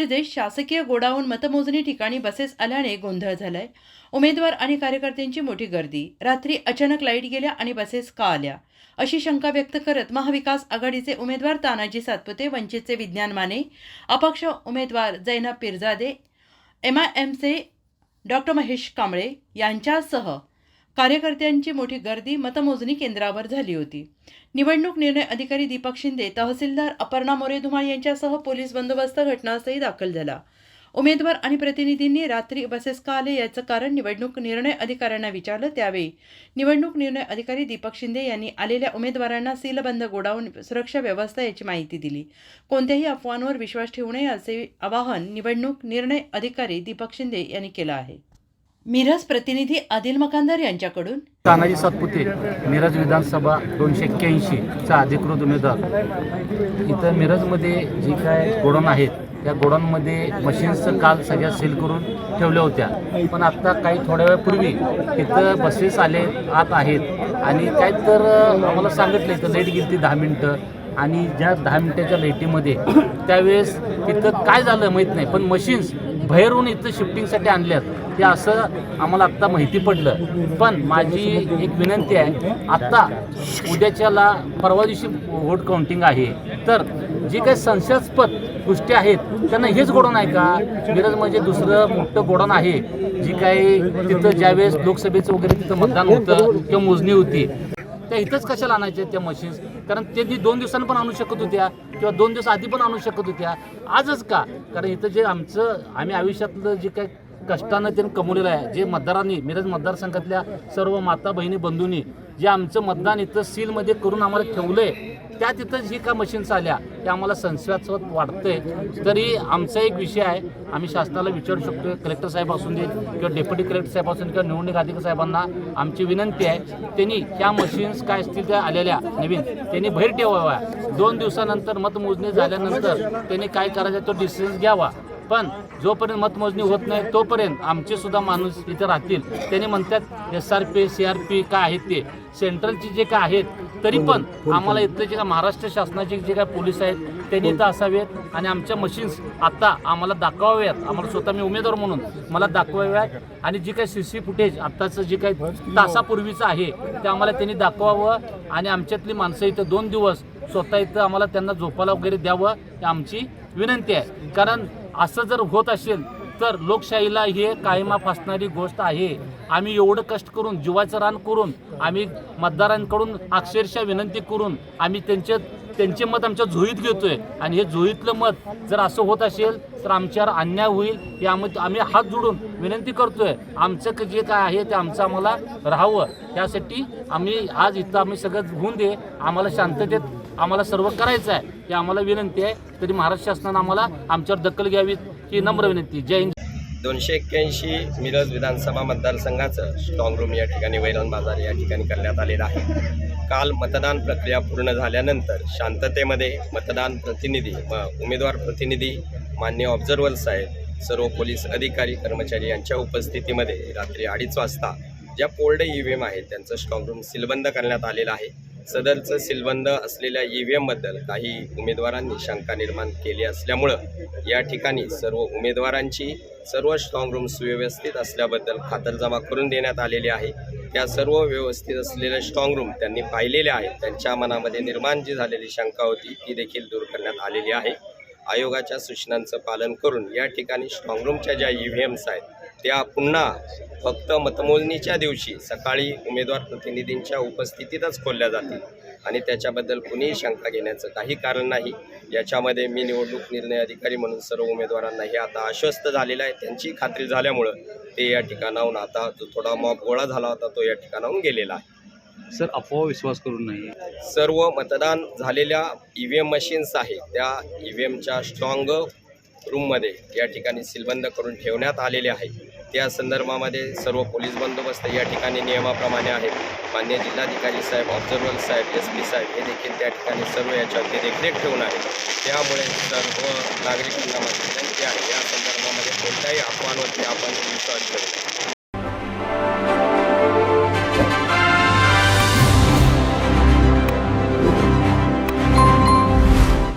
मिरजेत शासकीय गोडाऊन मतमोजणी ठिकाणी बसेस आल्याने गोंधळ झालाय. उमेदवार आणि कार्यकर्त्यांची मोठी गर्दी. रात्री अचानक लाइट गेल्या आणि बसेस का आल्या? अशी शंका व्यक्त करत महाविकास आघाडीचे उमेदवार तानाजी सातपुते वंचितचे विज्ञान माने अपक्ष उमेदवार जैनब पिरजादे एम आय एमचे डॉक्टर महेश कांबळे यांच्यासह कार्यकर्त्यांची मोठी गर्दी मतमोजणी केंद्रावर झाली होती. निवडणूक निर्णय अधिकारी दीपक शिंदे तहसीलदार अपर्णा मोरे धुमाळ यांच्यासह पोलीस बंदोबस्त घटनास्थळी दाखल झाला. उमेदवार आणि प्रतिनिधींनी रात्री बसेस का आले याचं कारण निवडणूक निर्णय अधिकाऱ्यांना विचारलं त्यावेळी निवडणूक निर्णय अधिकारी दीपक शिंदे यांनी आलेल्या उमेदवारांना सीलबंद गोडाऊन सुरक्षा व्यवस्था याची माहिती दिली. कोणत्याही अफवांवर विश्वास ठेवू नये असे आवाहन निवडणूक निर्णय अधिकारी दीपक शिंदे यांनी केलं आहे. मिरज प्रतिनिधी आदिल मकांदार यांच्याकडून. तानाजी सातपुते मिरज विधानसभा दोनशे एक्क्याऐंशीचा अधिकृत उमेदवार. इथं मिरजमध्ये जी काय गोडाऊन आहेत त्या गोडाऊनमध्ये मशीन्सचं काल सगळ्या सील करून ठेवल्या होत्या. पण आत्ता काही थोड्या वेळापूर्वी इथं बसेस आले आत आहेत. आणि काय तर आम्हाला सांगितलं इथं लाइट गेली ती दहा मिनटं. आणि ज्या दहा मिनिटाच्या लाईटीमध्ये त्यावेळेस तिथं काय झालं माहीत नाही पण मशीन्स बाहेरून इथं शिफ्टिंगसाठी आणल्यात. हे असं आम्हाला आत्ता माहिती पडलं. पण माझी एक विनंती आहे आत्ता उद्याच्याला परवा दिवशी व्होट काउंटिंग आहे. तर जी काही संशयास्पद गोष्टी आहेत त्यांना हेच गोडण आहे का? मिरज म्हणजे दुसरं मोठं गोडाऊन आहे. जी काही तिथं ज्यावेळेस लोकसभेचं वगैरे तिथं मतदान होतं किंवा मोजणी होती. त्या इथंच कशाला आणायच्या त्या मशीन्स कारण ते जी दोन दिवसांनी पण आणू शकत होत्या किंवा दोन दिवस आधी पण आणू शकत होत्या. आजच का? कारण इथं जे आमचं आम्ही आयुष्यातलं जे काही कष्टानं त्यांनी कमवलेलं आहे जे मतदारांनी मिरज मतदारसंघातल्या सर्व माता बहिणी बंधूंनी जे आमचं मतदान इथं सीलमध्ये करून आम्हाला ठेवलं आहे त्या तिथं जी का मशीन्स आल्या ते आम्हाला संशयास्पद वाटतंय. तरी आमचा एक विषय आहे आम्ही शासनाला विचारू शकतो कलेक्टर साहेब असून दे किंवा डेप्युटी कलेक्टर साहेब असून किंवा निवडणूक अधिकारी साहेबांना आमची विनंती आहे त्यांनी त्या मशीन्स काय असतील त्या आलेल्या नवीन त्यांनी बाहेर ठेवाव्या दोन दिवसानंतर मतमोजणी झाल्यानंतर त्यांनी काय करायचं तो डिसिजन घ्यावा. पण जोपर्यंत मतमोजणी होत नाही तोपर्यंत आमचे सुद्धा माणूस इथे राहतील. त्यांनी म्हणतात S R P C R P काय आहेत ते? सेंट्रलचे जे काय आहेत तरी पण आम्हाला इथले जे काय महाराष्ट्र शासनाचे जे काय पोलीस आहेत त्यांनी इथं असावेत आणि आमच्या मशीन्स आता आम्हाला दाखवाव्यात आम्हाला स्वतः मी उमेदवार म्हणून मला दाखवाव्यात आणि जी काही सी सी फुटेज आत्ताचं जे काही तासापूर्वीचं आहे ते आम्हाला त्यांनी दाखवावं आणि आमच्यातली माणसं इथं दोन दिवस स्वतः इथं आम्हाला त्यांना झोपायला वगैरे द्यावं ही आमची विनंती आहे. कारण असं जर होत असेल तर लोकशाहीला हे कायमा फासणारी गोष्ट आहे. आम्ही एवढं कष्ट करून जीवाचं रान करून आम्ही मतदारांकडून अक्षरशः विनंती करून आम्ही त्यांचे त्यांचे मत आमच्या झोईत घेतोय. आणि हे झोईतलं मत जर असं होत असेल तर आमच्यावर अन्याय होईल यामध्ये आम्ही हात जोडून विनंती करतोय. आमचं क- जे काय आहे ते आमचं आम्हाला राहावं. त्यासाठी आम्ही आज इथं आम्ही सगळं होऊन दे आम्हाला शांततेत आम्हाला सर्व करायचं आहे हे आम्हाला विनंती आहे. तरी महाराष्ट्र शासनानं आम्हाला आमच्यावर दखल घ्यावी. ही नम्र विनंती. जय हिंद. दोनशे एक्क्याऐंशी मिरज विधानसभा मतदारसंघाचं स्ट्रॉंग रूम या ठिकाणी वैरण बाजार या ठिकाणी करण्यात आलेला आहे. काल मतदान प्रक्रिया पूर्ण झाल्यानंतर शांततेमध्ये मतदान प्रतिनिधी व उमेदवार प्रतिनिधी मान्य ऑब्झर्वर साहेब सर्व पोलीस अधिकारी कर्मचारी यांच्या उपस्थितीमध्ये रात्री अडीच वाजता ज्या पोल्ड ई व्ही एम आहेत त्यांचं स्ट्रॉंग रूम सीलबंद करण्यात आलेलं आहे. सदरचं सीलबंद असलेल्या ई व्ही एमबद्दल काही उमेदवारांनी शंका निर्माण केली असल्यामुळं या ठिकाणी सर्व उमेदवारांची सर्व स्ट्रॉंगरूम सुव्यवस्थित असल्याबद्दल खातरजमा करून देण्यात आलेली आहे. त्या सर्व व्यवस्थित असलेल्या स्ट्रॉंगरूम त्यांनी पाहिलेल्या आहेत त्यांच्या मनामध्ये निर्माण जी झालेली शंका होती ती देखील दूर करण्यात आलेली आहे. आयोगाच्या सूचनांचं पालन करून या ठिकाणी स्ट्रॉंगरूमच्या ज्या ई व्ही एम्स आहेत त्या पुन्हा फक्त मतमोजणीच्या दिवशी सकाळी उमेदवार प्रतिनिधींच्या उपस्थितीतच खोलल्या जातील. आणि त्याच्याबद्दल कुणीही शंका घेण्याचं काही कारण नाही. याच्यामध्ये मी निवडणूक निर्णय अधिकारी म्हणून सर्व उमेदवारांना हे आता आश्वस्त झालेलं आहे. त्यांची खात्री झाल्यामुळं ते या ठिकाणाहून आता जो थोडा मॉब गोळा झाला होता तो या ठिकाणाहून गेलेला आहे. सर अफवा विश्वास करू नये सर्व मतदान झालेल्या ई व्ही एम मशीन्स आहेत. त्या ई व्ही एमच्या स्ट्रॉंग रूममध्ये या ठिकाणी सीलबंद करून ठेवण्यात आलेले आहे त्या संदर्भामध्ये सर्व पोलीस बंदोबस्त या ठिकाणी नियमाप्रमाणे आहे मान्य जिल्हाधिकारी साहेब ऑब्झर्वर साहेब एस पी साहेब हे देखील त्या ठिकाणी सर्व याच्यावरती देखरेख ठेवून आहे त्यामुळे सर्व नागरिकांना माझी विनंती आहे या संदर्भामध्ये कोणत्याही अफवांवरती आपण विश्वास ठेवू